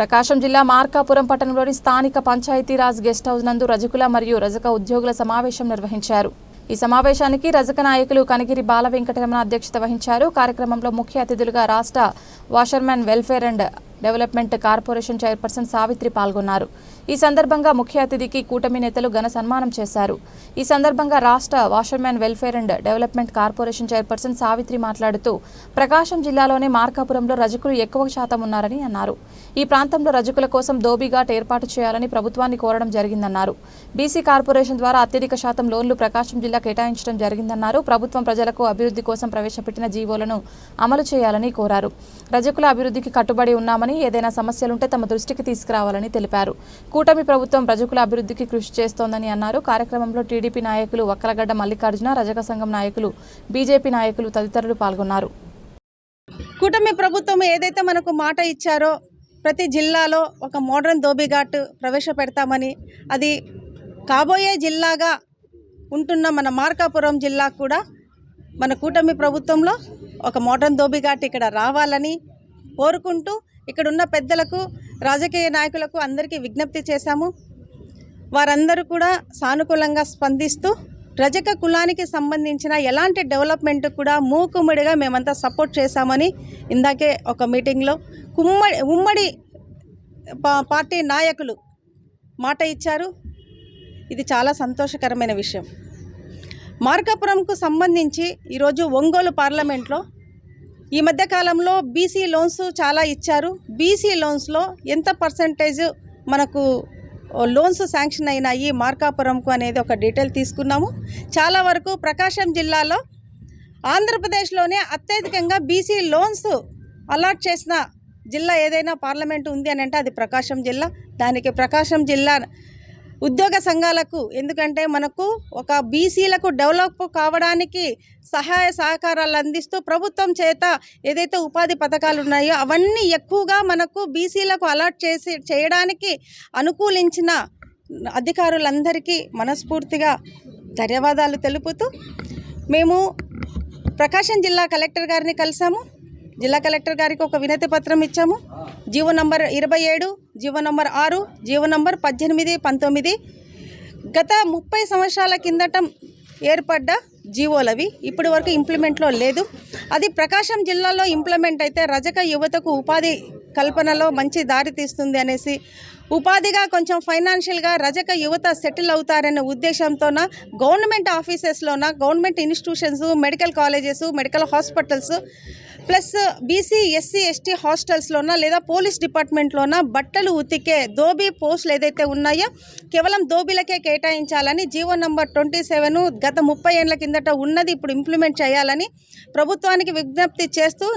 ప్రకాశం జిల్లా మార్కాపురం పట్టణంలోని స్థానిక పంచాయతీరాజ్ గెస్ట్ హౌస్ నందు రజకుల మరియు రజక ఉద్యోగుల సమావేశం నిర్వహించారు. ఈ సమావేశానికి రజక నాయకులు కనగిరి బాల వెంకటరమణ అధ్యక్షత వహించారు. కార్యక్రమంలో ముఖ్య అతిథులుగా రాష్ట్ర washermen welfare and development corporation chairperson Savitri పాల్గొన్నారు. ఈ సందర్భంగా ముఖ్య అతిథికి కూటమి నేతలు ఘన సన్మానం చేశారు. ఈ సందర్భంగా రాష్ట్ర washermen welfare and development corporation chairperson Savitri మాట్లాడుతూ ప్రకాశం జిల్లాలోనే మార్కాపురంలో రజకులు ఎక్కువ శాతం ఉన్నారని అన్నారు. ఈ ప్రాంతంలో రజకుల కోసం దోబీఘాట్ ఏర్పాటు చేయాలని ప్రభుత్వాన్ని కోరడం జరిగిందన్నారు. బీసీ కార్పొరేషన్ ద్వారా అత్యధిక శాతం లోన్లు ప్రకాశం జిల్లా కేటాయించడం జరిగిందన్నారు. ప్రభుత్వం ప్రజలకు అభివృద్ధి కోసం ప్రవేశపెట్టిన జీవోలను అమలు చేయాలని కోరారు. రజకుల అభివృద్ధికి కట్టుబడి ఉన్నామని ఏదైనా సమస్యలుంటే తమ దృష్టికి తీసుకురావాలని తెలిపారు. కూటమి ప్రభుత్వం ప్రజకుల అభివృద్ధికి కృషి చేస్తోందని అన్నారు. కార్యక్రమంలో టీడీపీ నాయకులు వక్కలగడ్డ మల్లికార్జున రజక సంఘం నాయకులు బీజేపీ నాయకులు తదితరులు పాల్గొన్నారు. కూటమి ప్రభుత్వం ఏదైతే మనకు మాట ఇచ్చారో ప్రతి జిల్లాలో ఒక మోడర్న్ దోబిఘాట్ ప్రవేశపెడతామని అది కాబోయే జిల్లాగా ఉంటున్న మన మార్కాపురం జిల్లా కూడా మన కూటమి ప్రభుత్వంలో ఒక మోడర్న్ దోబిఘాట్ ఇక్కడ రావాలని కోరుకుంటూ ఇక్కడ ఉన్న పెద్దలకు రాజకీయ నాయకులకు అందరికీ విజ్ఞప్తి చేశాము. వారందరూ కూడా సానుకూలంగా స్పందిస్తూ రజక కులానికి సంబంధించిన ఎలాంటి డెవలప్మెంట్ కూడా మూకుమ్మడిగా మేమంతా సపోర్ట్ చేశామని ఇందాకే ఒక మీటింగ్లో కుమ్మడి ఉమ్మడి పార్టీ నాయకులు మాట ఇచ్చారు. ఇది చాలా సంతోషకరమైన విషయం. మార్కాపురంకు సంబంధించి ఈరోజు ఒంగోలు పార్లమెంట్లో ఈ మధ్య కాలంలో బీసీ లోన్స్ చాలా ఇచ్చారు. బీసీ లోన్స్లో ఎంత పర్సంటేజ్ మనకు లోన్స్ శాంక్షన్ అయినాయి మార్కాపురంకు అనేది ఒక డీటెయిల్ తీసుకున్నాము. చాలా వరకు ప్రకాశం జిల్లాలో ఆంధ్రప్రదేశ్లోనే అత్యధికంగా బీసీ లోన్స్ అలాట్ చేసిన జిల్లా ఏదైనా పార్లమెంట్ ఉంది అని అంటే అది ప్రకాశం జిల్లా. దానికి ప్రకాశం జిల్లా ఉద్యోగ సంఘాలకు ఎందుకంటే మనకు ఒక బీసీలకు డెవలప్ కావడానికి సహాయ సహకారాలు అందిస్తూ ప్రభుత్వం చేత ఏదైతే ఉపాధి పథకాలు ఉన్నాయో అవన్నీ ఎక్కువగా మనకు బీసీలకు అలాట్ చేసి చేయడానికి అనుకూలించిన అధికారులందరికీ మనస్ఫూర్తిగా ధన్యవాదాలు తెలుపుతూ మేము ప్రకాశం జిల్లా కలెక్టర్ గారిని కలిసాము జిల్లా కలెక్టర్ గారికి ఒక వినతి పత్రం ఇచ్చాము. జీవో నంబర్ ఇరవై ఏడు జీవో నంబర్ ఆరు జీవో నంబర్ పద్దెనిమిది పంతొమ్మిది. గత ముప్పై సంవత్సరాల కిందట ఏర్పడ్డ జీవోలవి ఇప్పటి వరకు ఇంప్లిమెంట్లో లేదు. అది ప్రకాశం జిల్లాలో ఇంప్లిమెంట్ అయితే రజక యువతకు ఉపాధి కల్పనలో మంచి దారి తీస్తుంది అనేసి ఉపాధిగా కొంచెం ఫైనాన్షియల్గా రజక యువత సెటిల్ అవుతారనే ఉద్దేశంతోన government ఆఫీసెస్లోన government institutions medical colleges medical hospitals plus BC SC ST హాస్టల్స్లోన లేదా పోలీస్ డిపార్ట్మెంట్లోన బట్టలు ఉతికే దోబీ పోస్టులు ఏదైతే ఉన్నాయో కేవలం దోబీలకే కేటాయించాలని జీవో నంబర్ ట్వంటీ సెవెన్ గత ముప్పై ఏళ్ళ కిందట ఉన్నది ఇప్పుడు ఇంప్లిమెంట్ చేయాలని ప్రభుత్వానికి విజ్ఞప్తి చేస్తూ